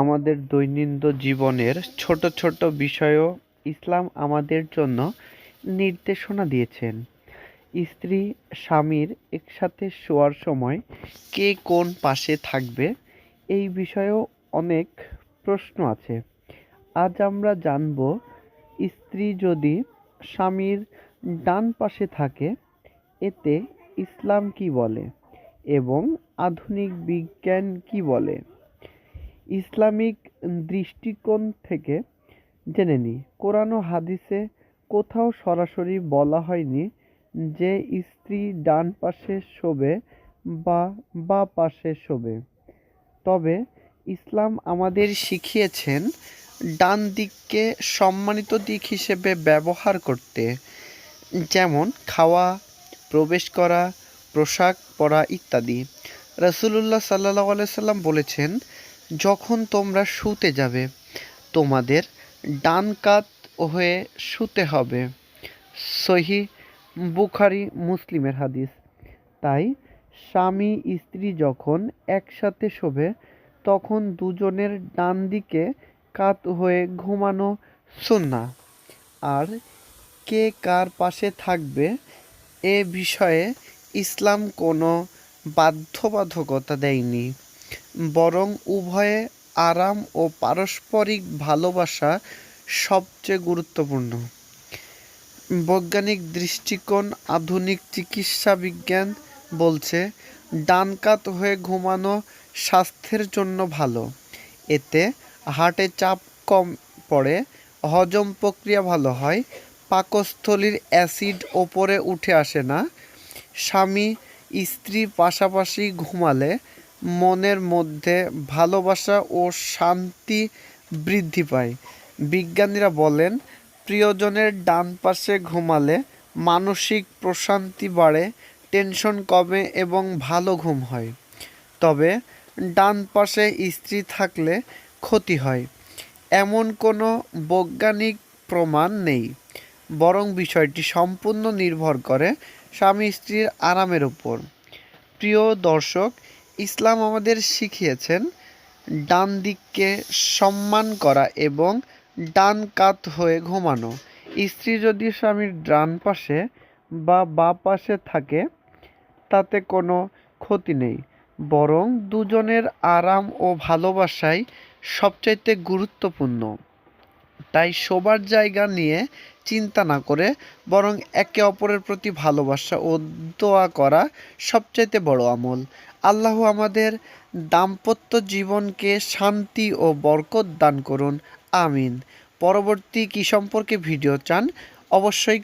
আমাদের দৈনন্দিন জীবনের ছোট ছোট বিষয়েও ইসলাম আমাদের জন্য নির্দেশনা দিয়েছেন। স্ত্রী, স্বামীর একসাথে শোয়ার সময় কে কোন পাশে থাকবে, এই বিষয়েও অনেক প্রশ্ন আছে। আজ আমরা জানব, স্ত্রী যদি স্বামীর ডান পাশে থাকে, এতে ইসলাম কি বলে এবং আধুনিক বিজ্ঞান কি বলে? ইসলামিক দৃষ্টিকোণ থেকে জেনে নিই কোরআন ও হাদিসে কোথাও সরাসরি বলা হয়নি যে স্ত্রী ডান পাশে শোবে বা বা পাশে শোবে। তবে ইসলাম আমাদের শিখিয়েছেন ডান দিককে সম্মানিত দিক হিসেবে ব্যবহার করতে। যেমন খাওয়া, প্রবেশ করা, পোশাক পরা ইত্যাদি। রাসূলুল্লাহ সাল্লাহ সাল্লাম বলেছেন যখন তোমরা শুতে যাবে, তোমাদের ডান কাত হয়ে শুতে হবে। সহি বুখারি মুসলিমের হাদিস। তাই স্বামী স্ত্রী যখন একসাথে শোবে, তখন দুজনের ডান দিকে কাত হয়ে ঘুমানো সুন্না আর কে কার পাশে থাকবে, এ বিষয়ে ইসলাম কোনো বাধ্যবাধকতা দেয়নি। বরং উভয়ে আরাম ও পারস্পরিক ভালোবাসা সবচেয়ে গুরুত্বপূর্ণ। বৈজ্ঞানিক দৃষ্টিকোণ, আধুনিক চিকিৎসা বিজ্ঞান বলছে ডান কাত হয়ে ঘুমানো স্বাস্থ্যের জন্য ভালো। এতে হার্টে চাপ কম পড়ে, হজম প্রক্রিয়া ভালো হয়, পাকস্থলীর অ্যাসিড ওপরে উঠে আসে না। স্বামী, স্ত্রী পাশাপাশি ঘুমালে মনের মধ্যে ভালোবাসা ও শান্তি বৃদ্ধি পায়। বিজ্ঞানীরা বলেন, প্রিয়জনের ডান পাশে ঘুমালে মানসিক প্রশান্তি বাড়ে, টেনশন কমে এবং ভালো ঘুম হয়। তবে ডান পাশে স্ত্রী থাকলে ক্ষতি হয়। এমন কোনো বৈজ্ঞানিক প্রমাণ নেই। বরং বিষয়টি সম্পূর্ণ নির্ভর করে স্বামী স্ত্রীর আরামের উপর। প্রিয় দর্শক ইসলাম আমাদের শিখিয়েছেন, ডান দিককে সম্মান করা এবং ডান কাত হয়ে ঘুমানো। স্ত্রী যদি স্বামীর ডান পাশে বা বা পাশে থাকে, তাতে কোনো ক্ষতি নেই। বরং দুজনের আরাম ও ভালোবাসাই সবচাইতে গুরুত্বপূর্ণ। তাই শোবার জায়গা নিয়ে চিন্তা না করে বরং একে অপরের প্রতি ভালোবাসা ও দোয়া করা সবচাইতে বড় আমল। আল্লাহ আমাদের দাম্পত্য জীবনকে শান্তি ও বরকত দান করুন। আমিন। পরবর্তী কি সম্পর্কে ভিডিও চান, অবশ্যই